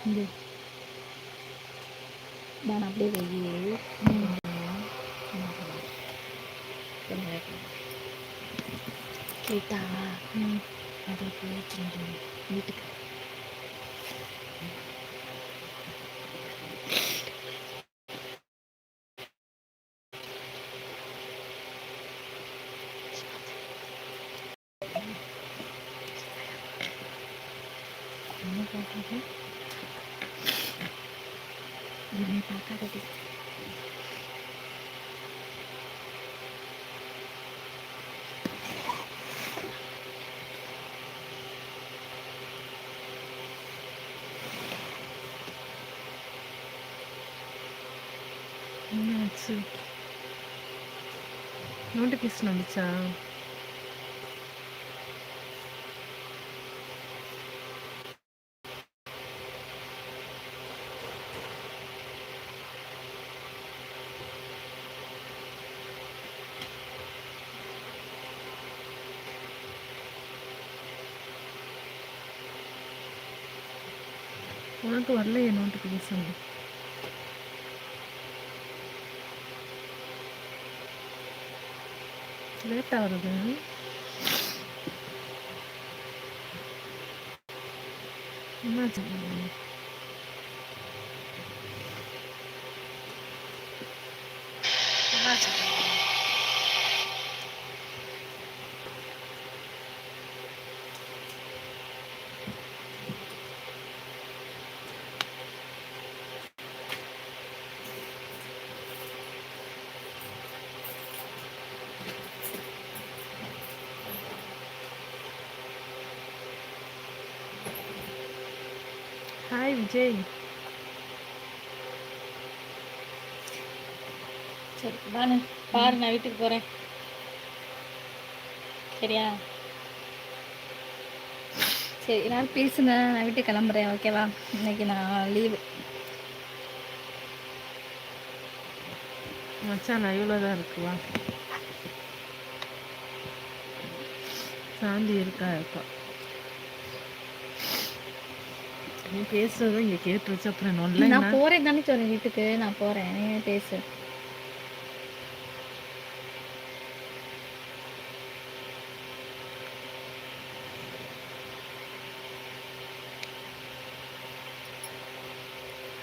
இங்கே நான் அப்படியே வெய்யி கேட்டா அது போயிட்டு வீட்டுக்கு என்னாச்சு? நோட்டிஃபிகேஷன் வந்துச்சா? உனக்கு வரலையே நோட்டிஃபிகேஷன் லேட்டாக வருது என்னாச்சு என்னாச்சு ஹாய் விஜய் சரி வானு பாரு நான் வீட்டுக்கு போகிறேன் சரியா? சரி எல்லாரும் பேசுங்க. நான் வீட்டுக்கு கிளம்புறேன். ஓகேவா இன்னைக்கு நான் லீவு மச்சான் லைவ்ல தான் இருக்குவா சாந்தி இருக்கா இருக்கா நீ பேசுறத இங்க கேட்டு வச்சு அப்புறம் நொல்ல நான் போகிறேன் தானே சொல்றேன் வீட்டுக்கு. நான் போகிறேன் நீ பேசு.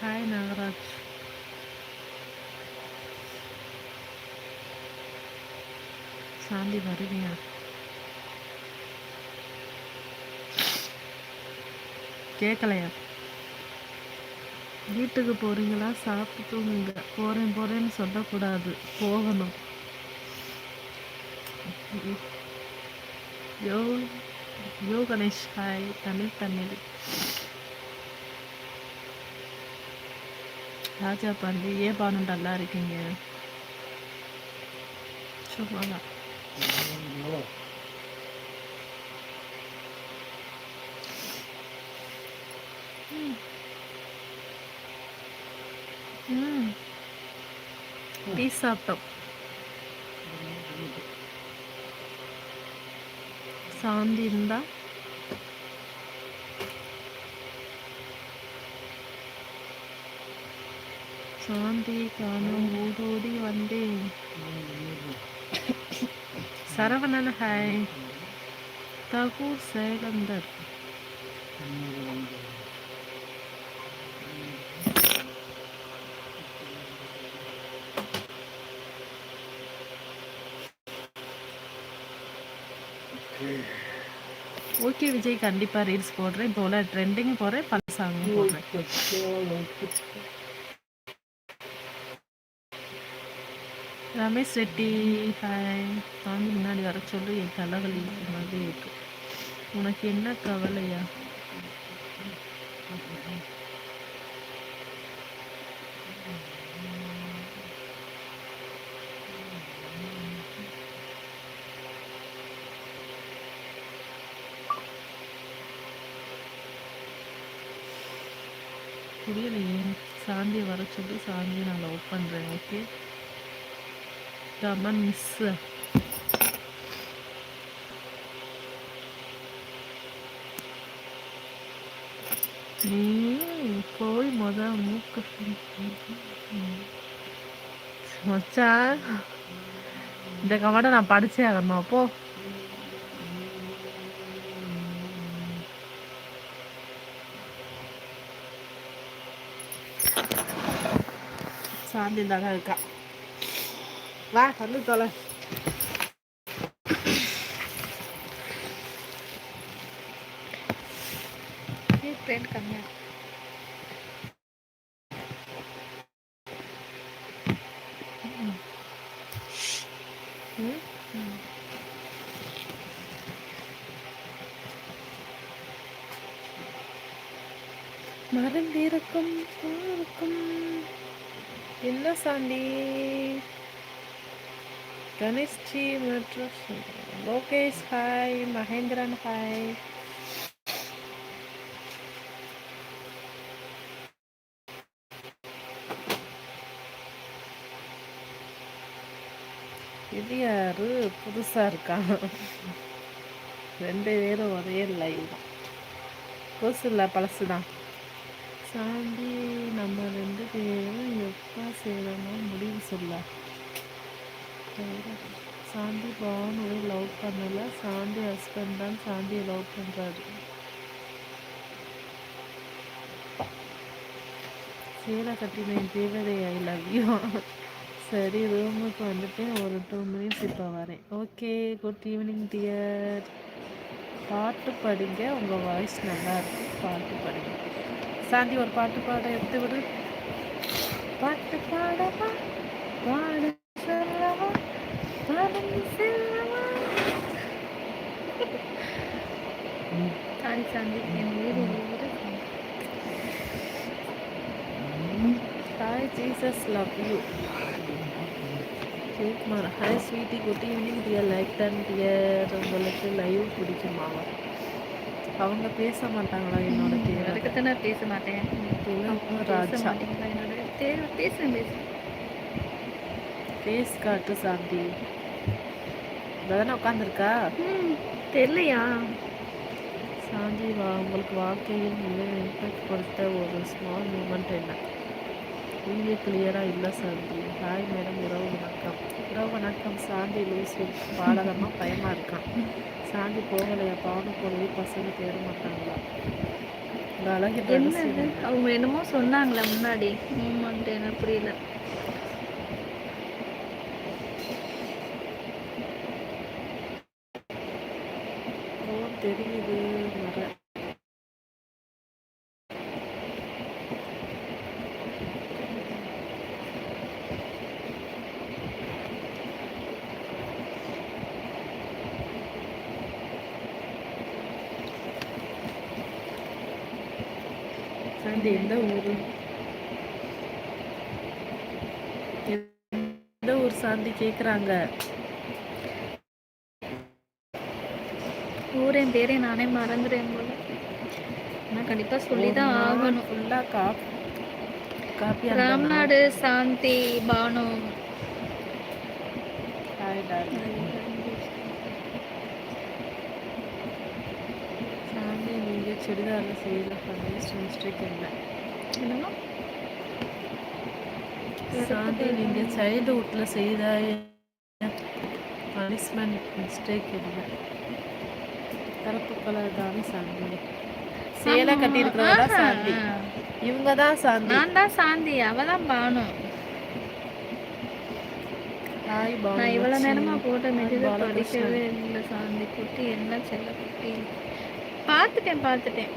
ஹாய் நாகராஜ் சாந்தி வருவியா? கேட்கலையா வீட்டுக்கு போறீங்களா? சாப்பிட்டு தூங்குங்க. போகிறேன் போறேன்னு சொல்லக்கூடாது. போகணும். Yo yo Ganesh. Hi. Tamil Tamil. Raja Pandi ஏன் பானு நல்லா இருக்கீங்க? சும்மா பீஸ் சாப்பிட்டோம் சாந்தி இருந்தா? சாந்தி காணும் ஓடோடி வந்தேன். சரவணன் ஹாய் தகூர் சேலந்தர் ஓகே விஜய் கண்டிப்பா ரீல்ஸ் போடுறேன். இப்போ உள்ள ட்ரெண்டிங் போடுறேன் பல சாங் போடுறேன். ரமேஷ் ரெட்டி ஹாய் சாமி முன்னாடி வர சொல்லு என் தலைவலி மாதிரி இருக்கு. உனக்கு என்ன கவலையா? புரியலையே சாந்தியை வர சொல்லி சாந்தியை நான் லவ் பண்ணுறேன் ஓகே ரமன் மிஸ் நீ மொத மூக்கு. மச்சா இந்த கமெண்ட்டை நான் படிச்சே ஆகணும் அப்போ சாந்தி தாங்க இருக்கா வா வந்து தொலை ட்ரெண்ட் கம்மியாக ம் மறந்திருக்கும் போருக்கும் என்ன சாந்தி? கணேஷ்ஜி மற்றும் லோகேஷ் ஹாய் மகேந்திரன் ஹாய் இது யாரு? புதுசா இருக்கான் ரெண்டு பேரும் ஒரே லைவ் தான் புதுசு இல்லை பழசு தான் சாந்தி நம்ம ரெண்டு பேரும் எப்போ சேரணும் முடிவு சொல்ல. சாந்தி பானுவை லவ் பண்ணலை. சாந்தி ஹஸ்பண்ட் தான் சாந்தியை லவ் பண்ணுறாரு சேலை கட்டினேன் தேவதை ஐ லவ் யூ சரி ரூமுக்கு வந்துட்டு ஒரு டூ மினிட்ஸ் இப்போ வரேன். ஓகே குட் ஈவினிங் டியர் பாட்டு படிங்க உங்கள் வாய்ஸ் நல்லாயிருக்கு பாட்டு படிங்க. சாந்தி ஒரு பாட்டு பாட எடுத்து விடு. பாட்டு பாடவா? பாட செல்லவா? பாடம் செல்லவா? சாந்தி சாந்தி. என் வீடு வீடு. Hi Jesus love you hi sweetie good evening dear like done dear உங்களுக்கு லைவ் பிடிக்குமாவா அவங்க பேச மாட்டாங்களா என்னோட தேவை? அதுக்கு நான் பேச மாட்டேன். பேச ராஜா. தேவை? பேசுறேன் பேசுறேன் ஃபேஸ் காட்டு சாந்தி. தானே உட்காந்துருக்கா? தெரியலையா? சாந்தி வா உங்களுக்கு வாழ்க்கையில் மிக இம்பேக்ட் கொடுத்த ஒரு ஸ்மால் மூமெண்ட் என்ன? வீடியோ கிளியராக இல்லை சாந்தி. ஹாய் மேடம் இரவு வணக்கம். இரவு வணக்கம். சாந்தி லூசு. பாடகமாக பயமாக இருக்கான் சாந்தி போகலையா? பாவனை போலவே பசங்க தேட மாட்டாங்களா? இந்த அழகி அவங்க என்னமோ சொன்னாங்களே முன்னாடி. மூமெண்ட் எனக்கு புரியல ஓ தெரியுது வர சாந்தி எந்த ஊரு எந்த ஊர் சாந்தி கேக்குறாங்க? ஊரேன் பேரே நானே மறந்துடுறேன் போல. நான் கண்டிப்பா சொல்லி தான் ஆகணும். ஃபுல்லா காப் copy Ramnad Shanti Banu hi darling Shanti நீங்க சுடிதாரில் செய்யற ஃபர்ஸ்ட் மிஸ்டேக் என்னமோ சாந்தி நீங்க சைல்டுஹுட்ல செய்த பனிஷ்மெண்ட் மிஸ்டேக் என்ன? கருப்பு கலர் தானே சாந்தி. சேலை கட்டி இருக்கிறவங்க தான் சாந்தி. இவங்க தான் சாந்தி. நான் தான் சாந்தி அவ தான் பானு. நான் இவ்வளவு நேரமா பானு போட்ட பாலகிருஷ்ணன். படிக்கவே இல்லை சாந்தி. குட்டி என்ன செல்ல குட்டி. பார்த்துட்டேன் பார்த்துட்டேன்.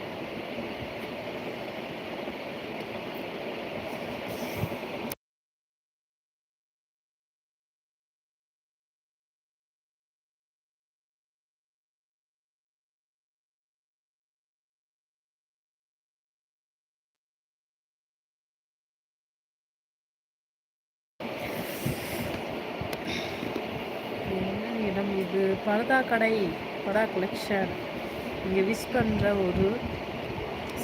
என்ன இது? பரதா கடை படா கலெக்ஷன் இங்கே விஷ் பண்ணுற ஒரு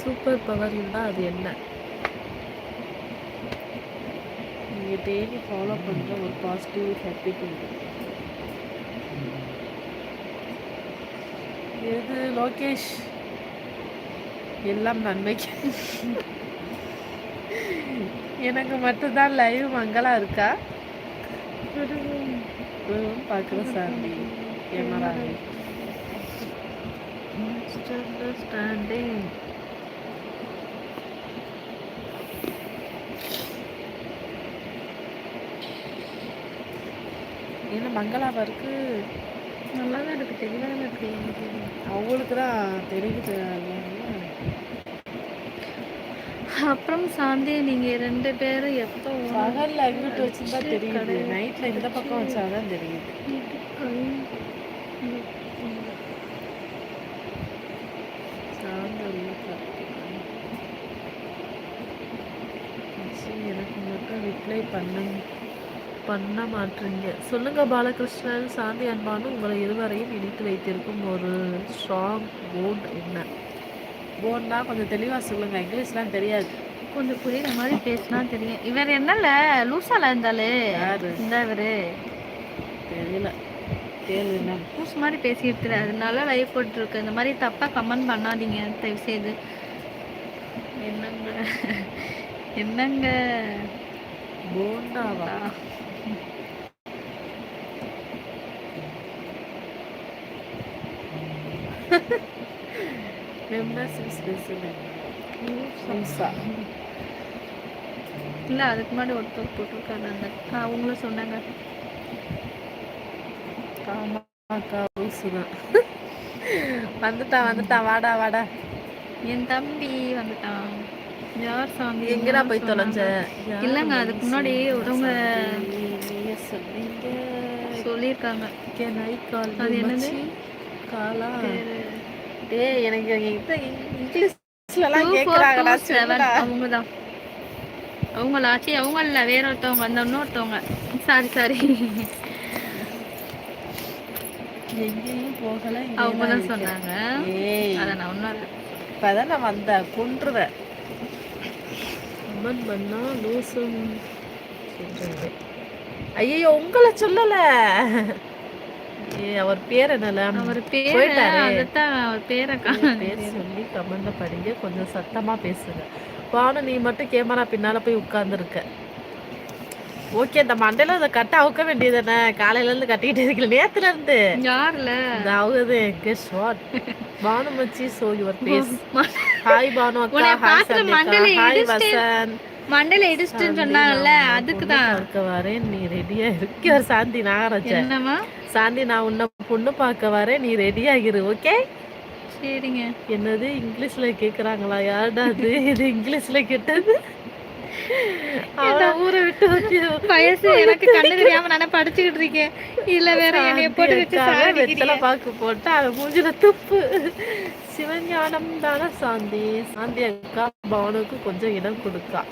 சூப்பர் பவர் இருந்தால் அது என்ன? நீங்கள் டெய்லி ஃபாலோ பண்ணுற ஒரு பாசிட்டிவ் ஹேபிட் உண்டு. எது? லோகேஷ். எல்லாம் நன்மைக்கு. எனக்கு மட்டும்தான் லைவ் மங்களா இருக்கா? பார்க்குற சாந்தி கேமரா அண்டர்ஸ்டாண்டிங் என்ன மங்களாவா இருக்கு? நல்லா தான் இருக்கு தெளிவாக தான் அவங்களுக்கு தான் தெரியுது. அப்புறம் சாந்தி நீங்க ரெண்டு பேரும் எப்போ பகல்ல அங்கிட்டு வச்சிருந்தா தெரியுது. நைட்ல இந்த பக்கம் வச்சாதான் தெரியுது. சாந்தல் எனக்கு மட்டும் ரிப்ளை பண்ண பண்ண மாட்டீங்க. சொல்லுங்க பாலகிருஷ்ணன். சாந்தி அன்பானு உங்களை இருவரையும் இணைத்து வைத்திருக்கும் ஒரு ஸ்ட்ராங் போண்ட் என்ன? போண்டா கொஞ்சம் தெளிவா சொல்லுங்க. இங்கிலீஷ்லாம் தெரியாது. கொஞ்சம் புரியுற மாதிரி பேசினா தெரியும். இவர் என்னல? லூசால இருந்தாலே. யாரு? இந்த இவரு. தெரியல. கேளு என்ன லூஸ் மாதிரி பேசிட்டு அதனால லைவ் போட்டுருக்கு. இந்த மாதிரி தப்பா கமெண்ட் பண்ணாதீங்க. தயவு செய்து என்னங்க? என்னங்க? போண்டாவா? மெம்பர்ஸ் லூசா இல்ல அதுக்கு முன்னாடி ஒருத்தர் போட்டிருக்காரு. அந்த அவங்களும் சொன்னாங்க. ஆமாக்கா லூசுதான் வந்துட்டான் வந்துட்டான். வாடா வாடா. என் தம்பி வந்துட்டான். யார் சாமி? எங்கடா போய் தொலைஞ்ச? இல்லைங்க அதுக்கு முன்னாடி ஒருவங்க சொல்லியிருக்காங்க. அது என்னது? காலா டேய் எனக்கு இங்கிலீஷ்லலாம். சொல்லுடா. அவங்கதான். அவங்களாச்சு அவங்க இல்ல வேற ஒருத்தவங்க அந்த இன்னொருத்தவங்க. Sorry sorry. எங்கேயும் போகல இங்கே அவங்க தான். சொன்னாங்க. அத நான் ஒன்றும் இப்பதான் நான் வந்தேன் கொன்றுவேன் கமெண்ட் பண்ணா லூசும் ஐயோ உங்களை சொல்லல. ஏ அவர் பேர் என்னல? அவர் பேரு. அதுதான் அவர் பேரை. பேர் சொல்லி கமெண்ட்ல படிங்க கொஞ்சம் சத்தமா பேசுங்க. பானு நீ மட்டும் கேமரா பின்னால போய் உட்கார்ந்துருக்க. ஓகே இந்த மண்டையில அதை கட்ட அவுக்க வேண்டியது என்ன காலையில இருந்து கட்டிக்கிட்டு இருக்கல நேத்துல இருந்து. யாருல? அவுகுது கெஸ் வாட் பானு மச்சி so your face hi Banu அக்கா. ஹாய் மண்டையில ஹாய் வசந்த். மண்டையில இடிச்சிட்டுன்னு சொன்னாங்கல்ல அதுக்கு தான் பார்க்க வரேன். நீ ரெடியா இருக்க சாந்தி நாகராஜ என்னம்மா? சாந்தி நான் உன்னை பொண்ணு பார்க்க வரேன். நீ ரெடியாகிரு ஓகே சரிங்க. என்னது இங்கிலீஷ்ல கேக்குறாங்களா? யாருடா அது? இது இங்கிலீஷ்ல கேட்டது? ஊரை விட்டு வயசு எனக்கு கண்ணு தெரியாம நானே படிச்சுக்கிட்டு இருக்கேன். இல்ல வேற என்னைய போட்டு வச்சு. பாக்கு போட்டு அவன் மூஞ்சில துப்பு. சிவஞானம் தானே சாந்தி. சாந்தி அக்கா பவனுக்கு கொஞ்சம் இடம் கொடுக்கா.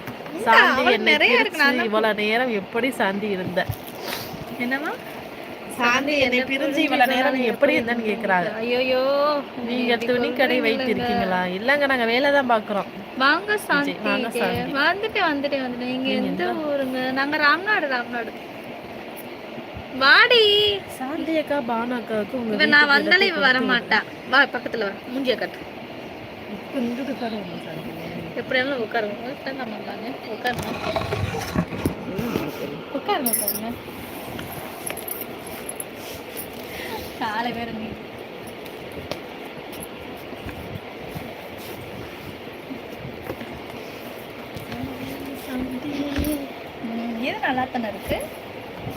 சாந்தி என்னை இவ்வளவு நேரம் எப்படி சாந்தி இருந்த? என்னம்மா? சாந்தி என்னை பிரிஞ்சு இவ்வளவு நேரம் நீ எப்படி இருந்தன்னு கேக்குறாங்க ஐயோயோ நீங்க துணி கடை வைத்திருக்கீங்களா? இல்லங்க நாங்க வேலை தான் பாக்குறோம் வாங்க சாந்தி. வந்துட்டேன் வந்துட்டேன் வந்துட்டேன். நீங்க எந்த ஊருங்க? நாங்க ராம்நாடு ராம்நாடு. வாடி. சாந்தி அக்கா பானு அக்காவுக்கு உங்க நான் வந்தாலும் இவ வர மாட்டா. வா பக்கத்துல வா. மூஞ்சிய கட்டு. எப்படியாலும் உட்காருங்க உட்காருங்க. உட்காருங்க உட்காருங்க. காலை வேற நீ. இது நல்லா தானே இருக்கு?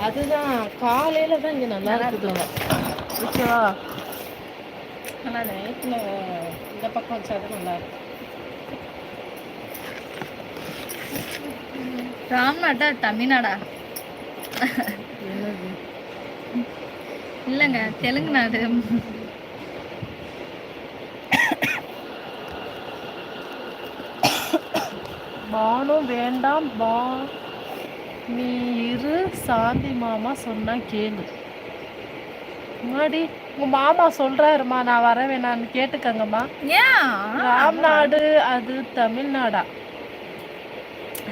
அதுதான் காலையில தான் இங்க நல்லா இருக்குதுங்க ஓகேவா? இருக்கு. நைட்ல இந்த பக்கம் வச்சாதான் நல்லா இருக்கும் ராம்நாடா தமிழ்நாடா? இல்லைங்க தெலுங்கு நாடு பானும் வேண்டாம் பா நீ இரு சாந்தி மாமா சொன்னா கேளு. முன்னாடி உங்க மாமா சொல்றாருமா நான் வர வேணான்னு கேட்டுக்கங்கம்மா. ராம்நாடு அது தமிழ்நாடா?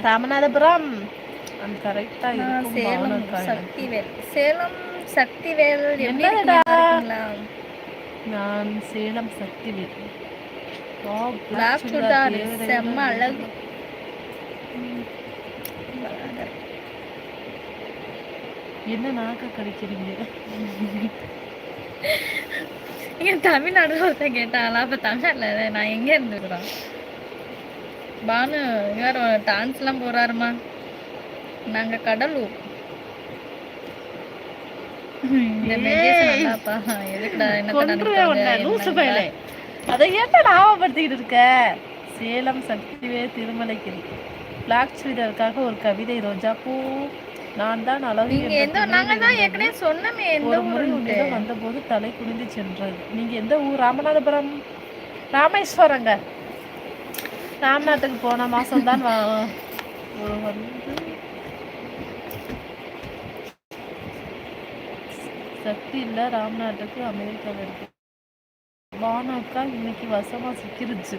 ராமநாதபுரம்? கரெக்டா சேலம் பானு சேலம் சக்தி வேலூர் நான் சேலம் சக்தி வேலூர். செம்ம அழகு. என்ன நாக்க கடிக்கிறீங்க? இங்க தமிழ்நாடு ஒருத்தன் கேட்டாங்களா அப்ப தமிழ்நாட்டுல நான் எங்க இருந்துக்கிறோம் பானு யாரும் எல்லாம் போறாருமா. நாங்க கடலூர். அதை ஏன்டா ஞாபகப்படுத்திக்கிட்டு இருக்க? சேலம் சக்திவே திருமலைக்கிரி. பிளாக் ஸ்வீடருக்காக ஒரு கவிதை ரோஜா பூ. நான் தான் எந்த ஒரு முறை உன்னிடம் வந்தபோது தலை குனிந்து சென்றது. நீங்க எந்த ஊர்? ராமநாதபுரம். ராமேஸ்வரங்க. ராம்நாட்டுக்கு போன மாசம் தான் வந்து சக்தி இல்லை. ராம்நாட்டுக்கு அமெரிக்காவில் இருக்கு பானாக்கா இன்னைக்கு வசமாக சிக்கிருச்சு.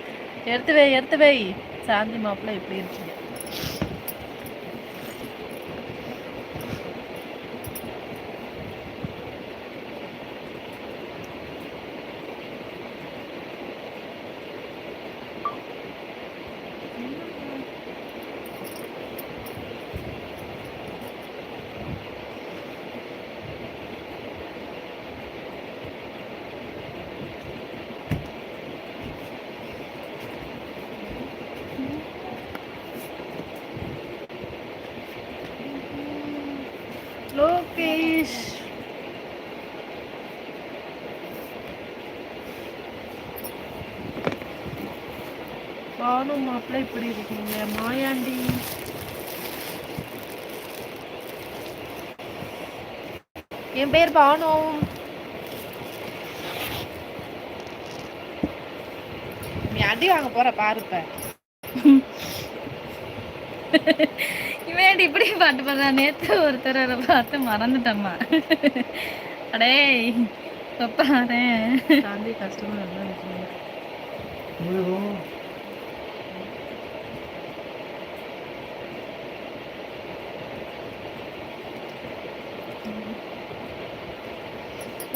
எடுத்து வை எடுத்து வை. சாந்தி மாப்பிள்ள எப்படி இருக்கீங்க லோகேஷ் பானு மாப்பிள்ளை இப்படி இருக்கீங்க. மாயாண்டி. என் பேர் பானு. நீ அடி வாங்க போற பாரு இப்ப. இவன் இப்படி பாட்டு பாடுறா? நேத்து ஒருத்தர் பார்த்து மறந்துட்டம்மா. அடே பாரு. கஷ்டமா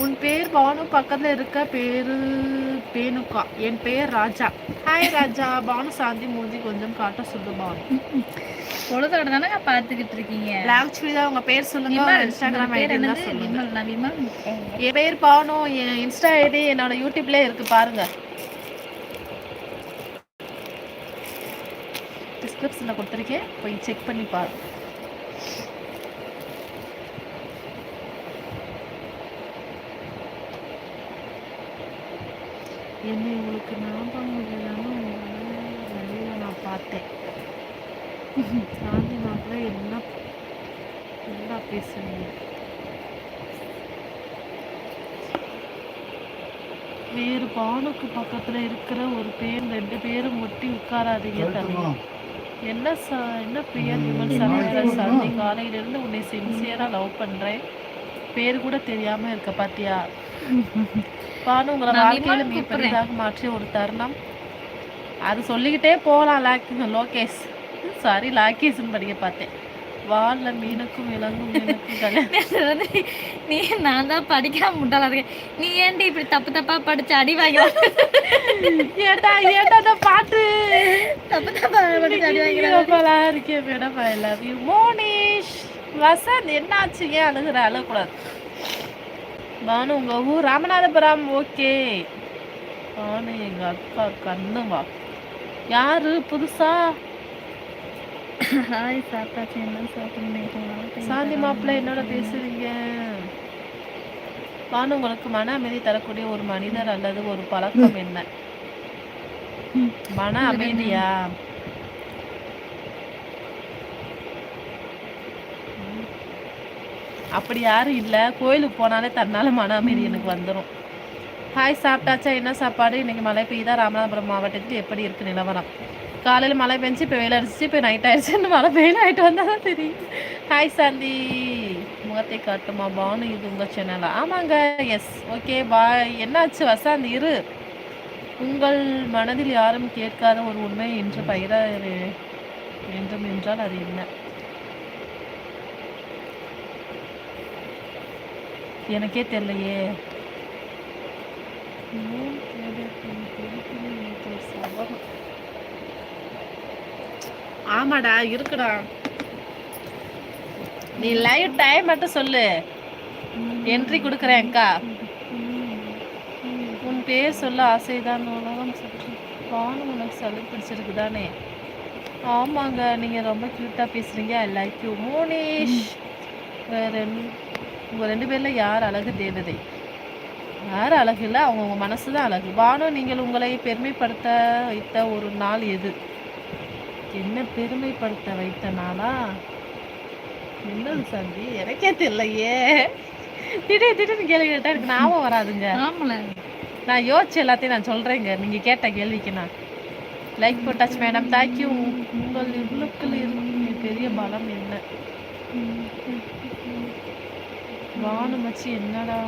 உன் பேர் பானு பக்கத்துல இருக்க பேரு பேனுக்கா என் பேர் ராஜா. ஹாய் ராஜா. பானு சாந்தி மூஞ்சி கொஞ்சம் காட்ட சொல்லு பானு. பொழுதோட தானே பார்த்துக்கிட்டு இருக்கீங்க? ஆக்சுவலி தான். உங்க பேர் சொல்லுங்க. இன்ஸ்டாகிராம் ஐடி என்னது? சொல்லுங்க. என் பேர் பானு. என் இன்ஸ்டா ஐடி என்னோட யூடியூப்ல இருக்கு. பாருங்க. டிஸ்கிரிப்ஷன்ல கொடுத்துருக்கேன். போய் செக் பண்ணி பாருங்க என்னை உங்களுக்கு ஞாபகம் இல்லைன்னு உங்களை நான் பார்த்தேன். சாந்தி மாப்பிள்ள என்ன என்ன பேசுறீங்க வேறு பானுக்கு பக்கத்துல இருக்கிற ஒரு பேர் ரெண்டு பேரும் ஒட்டி உட்காராதீங்க தம்பி. என்ன ச என்ன பெயர் விமல் சரவண சாந்தி. காலையில இருந்து உன்னை சின்சியரா லவ் பண்றேன். பேர் கூட தெரியாம இருக்க பாத்தியா? பானு உங்களை வாழ்க்கையில மிகப்பெரியதாக மாற்றிய ஒரு தருணம் அது சொல்லிக்கிட்டே போகலாம் லாக் லோகேஷ். சாரி லாகேஷ்னு படிக்க பார்த்தேன். வால்ல மீனுக்கும் விலங்கும் மீனுக்கும் நீ நான் தான் படிக்காம முட்டாளா இருக்கேன். நீ ஏன்டி இப்படி தப்பு தப்பா படிச்சு அடி வாங்கி ஏடா ஏடா இந்த பாட்டு? தப்பு தப்பா படிச்சு அடி வாங்கி ஹீரோக்களா இருக்கேன் madam I love you Monish Vasanth என்னாச்சு? ஏன் அழுகுற அழக்கூடாது பானு உங்க ஊர் ராமநாதபுரம் ஓகே. பானு எங்க அக்கா கண்ணுவா யாரு புதுசா? ஹாய் சாப்பிட்டாச்சு. என்ன சாப்பிடுங்க சாந்தி மாப்பிள்ளை என்னோட பேசுறீங்க? பானு உங்களுக்கு மன அமைதி தரக்கூடிய ஒரு மனிதர் அல்லது ஒரு பழக்கம் என்ன? மன அமைதியா? அப்படி யாரும் இல்லை. கோயிலுக்கு போனாலே தன்னால மன அமைதி எனக்கு வந்துடும் ஹாய் சாப்பிட்டாச்சா? என்ன சாப்பாடு? இன்றைக்கி மழை பெய்யுதா? ராமநாதபுரம் மாவட்டத்தில் எப்படி இருக்குது நிலவரம்? காலையில் மழை பெஞ்சு இப்போ வெயில் அடிச்சு இப்போ நைட் ஆயிடுச்சுன்னு மழை வெயில் ஆகிட்டு வந்தால் தான் தெரியும். ஹாய் சாந்தி. முகத்தை காட்டுமா? பானு இது உங்கள் சேனலா ஆமாங்க. எஸ் ஓகே பா என்னாச்சு? வசாந்தி இரு. உங்கள் மனதில் யாரும் கேட்காத ஒரு உண்மை என்று பயிர வேண்டும் என்றால் அது என்ன? எனக்கே தெரியலையே. ஆமாடா இருக்குடா. நீ லைவ் டைம் மட்டும் சொல்லு. என்ட்ரி கொடுக்குறேன் அக்கா. உன் பேர் சொல்ல ஆசைதான். உலகம் வானம் உனக்கு சளி பிடிச்சிருக்கு தானே ஆமாங்க நீங்கள் ரொம்ப க்யூட்டாக பேசுகிறீங்க ஐ லைக் யூ மோனிஷ். வேற உங்கள் ரெண்டு பேரில் யார் அழகு தேவதை? யார் அழகு இல்லை அவங்கவுங்க மனசு தான் அழகு. வானம் நீங்கள் உங்களை பெருமைப்படுத்த வைத்த ஒரு நாள் எது? என்ன பெருமைப்படுத்த வைத்த நாளா? என்னது சந்தி? எனக்கே தெரியலையே. திடீர் திடீர்னு கேள்வி கேட்டா எனக்கு ஞாபகம் வராதுங்க. ஆமல நான் யோசிச்சு எல்லாத்தையும் நான் சொல்றேங்க. நீங்க கேட்ட கேள்விக்கு நான். லைக் போட்டாச்சு மேடம் தேங்க்யூ உங்கள் உள்ளுக்குள் இருக்கும் பெரிய பலம் என்ன? வானுமச்சி என்னடா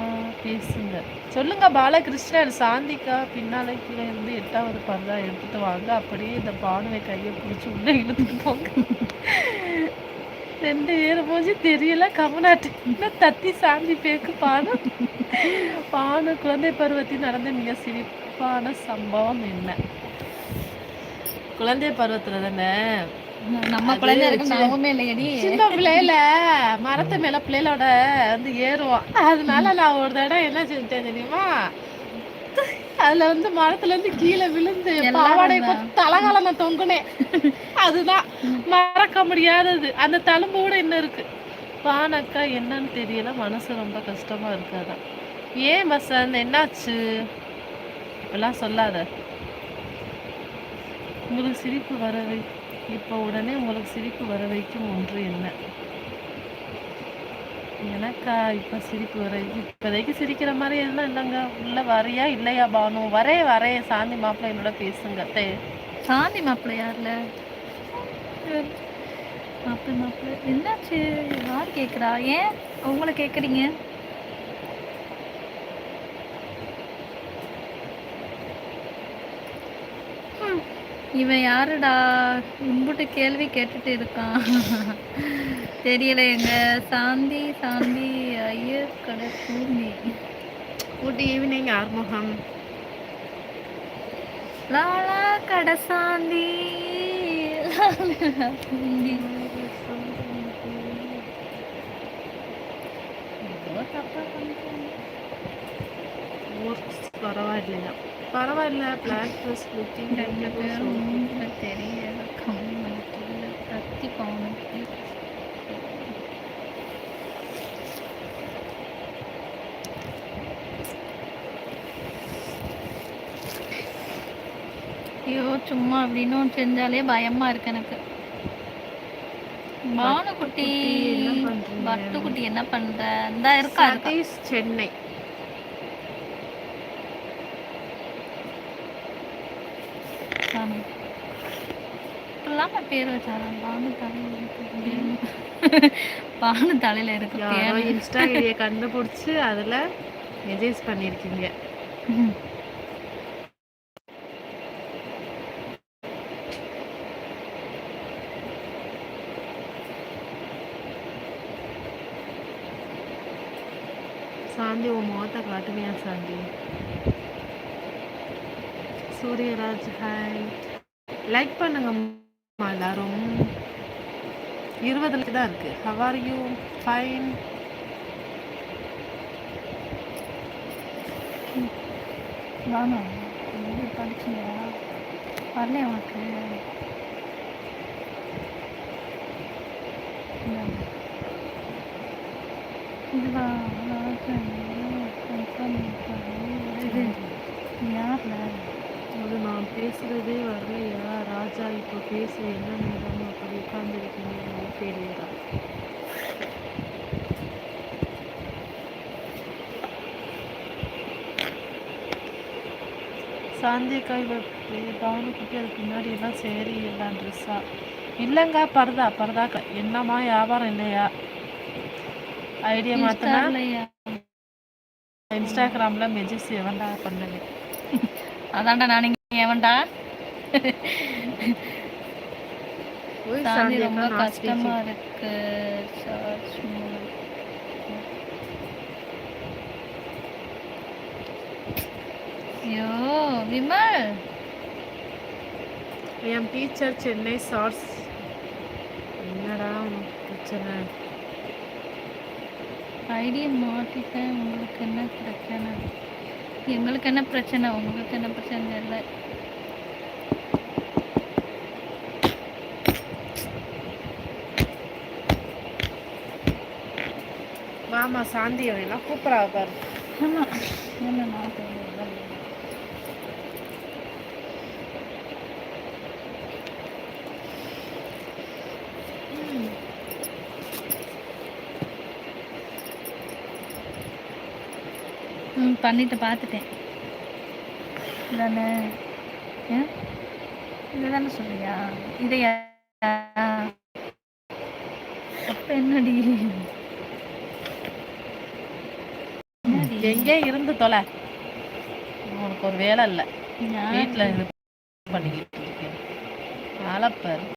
பேசுங்க. சொல்லுங்க பாலகிருஷ்ணன் சாந்திக்கா பின்னால இருந்து எட்டாவது பர்தா எடுத்துட்டு வாங்க. அப்படியே இந்த பானுவை கையை பிடிச்சி உள்ளே இழுத்துட்டு போங்க. ரெண்டு பேரும் போச்சு தெரியல. கமநாட்டு தத்தி சாந்தி பேக்கு பானு? பானு குழந்தை பருவத்தில் நடந்த மிக சிரிப்பான சம்பவம் என்ன? குழந்தை பருவத்தில் தானே நம்ம குழந்தை இருக்கு ஞாபகமே இல்லையடி. சின்ன பிள்ளையில மரத்து மேல பிள்ளைகளோட வந்து ஏறுவோம். அதனால நான் ஒரு தடவை என்ன செஞ்சேன் தெரியுமா? அதுல வந்து மரத்துல இருந்து கீழே விழுந்து பாவாடை தலகால நான் தொங்குனேன். அதுதான் மறக்க முடியாதது. அந்த தழும்பு கூட இன்னும் இருக்கு. பானக்கா என்னன்னு தெரியல. மனசு ரொம்ப கஷ்டமா இருக்காதான் ஏன் வசந்த் என்னாச்சு? இப்பெல்லாம் சொல்லாத. உங்களுக்கு சிரிப்பு வர வை இப்போ உடனே உங்களுக்கு சிரிப்பு வர வைக்கும் ஒன்று என்ன எனக்கா இப்போ சிரிப்பு வர இப்போதைக்கு சிரிக்கிற மாதிரி எல்லாம் இல்லைங்க. உள்ள வரையா இல்லையா பானு? வரே வரே சாந்தி மாப்பிள்ளை என்னோட பேசுங்க தே சாந்தி மாப்பிள்ளை யாரில்? மாப்பிள்ளை மாப்பிள்ளை. என்னாச்சு? யார் கேட்குறா? ஏன் உங்களை கேக்குறீங்க இவன் யாருடா? இம்புட்டு கேள்வி கேட்டுட்டு இருக்கான். தெரியல எங்க சாந்தி சாந்தி ஐயர் கடை பூந்தி குட் ஈவினிங் ஆறுமுகம். லாலா கடை சாந்தி. ஒர்க்ஸ் பரவாயில்லையா? பரவாயில்ல பிளாக் ட்ரெஸ் லுக்கிங் ரெண்டு பேரும் மூஞ்சில தெரியல கம்மி கத்தி பவுனுக்கு ஐயோ சும்மா அப்படின்னு ஒன்று செஞ்சாலே பயமா இருக்கு எனக்கு. பானுக்குட்டி? பட்டுக்குட்டி என்ன பண்ற? இந்த இருக்கா சென்னை பானு இப்படிலாம் பேர் வச்சாரா பானு தலையில இருக்கு. பானு தலையில இருக்கு யாரோ இன்ஸ்டா ஐடியை கண்டுபிடிச்சு அதுல மெசேஜ் பண்ணியிருக்கீங்க. சாந்தி உன் முகத்தை காட்டுவியா சாந்தி? சூரியராஜ் ஹாய் லைக் பண்ணுங்க. அம்மா எல்லாரும் இருபதுல தான் இருக்கு. How are you fine Banu இது படிச்சியா வரல உனக்கு. இதுதான் இது யார்ல? அது நான் பேசுறதே வரலையா? ராஜா இப்போ பேச என்ன நேரம் அப்படி உட்கார்ந்துருக்கீங்க? ஃபெயிலியரா சாந்தியக்கா இவ பானு குட்டி அதுக்கு முன்னாடி எல்லாம் சேரி எல்லாம் ட்ரெஸ்ஸா இல்லைங்க பரதா பரதாக்கா என்னம்மா வியாபாரம் இல்லையா? ஐடியா மாத்தினா இன்ஸ்டாகிராம்ல மெஜிஸ் எவன்டா பண்ணது? அதான்டா நான் சாந்தி ரொம்ப கஷ்டமா இருக்கு. சார்ஜ். ஐயோ விமல். என் டீச்சர் சென்னை ஷார்ட்ஸ் என்னடா பிரச்சனை? ஐடியை மாற்றிட்டேன் உங்களுக்கு என்ன பிரச்சனை? எங்களுக்கு என்ன பிரச்சனை? உங்களுக்கு என்ன பிரச்சனை இல்லை மாமா சாந்தி எல்லாம் கூப்பிட்றா பாரு. ஆமாம் நான் ம். பண்ணிட்டு பார்த்துட்டேன். தானே ஏன்? இதை தானே சொல்றியா? இதையா? அப்போ என்னடி? எங்கே இருந்து தொலை? உனக்கு ஒரு வேலை இல்லை. வீட்டில் இது பண்ணிக்கிட்டு இருக்கேன். அழப்பர்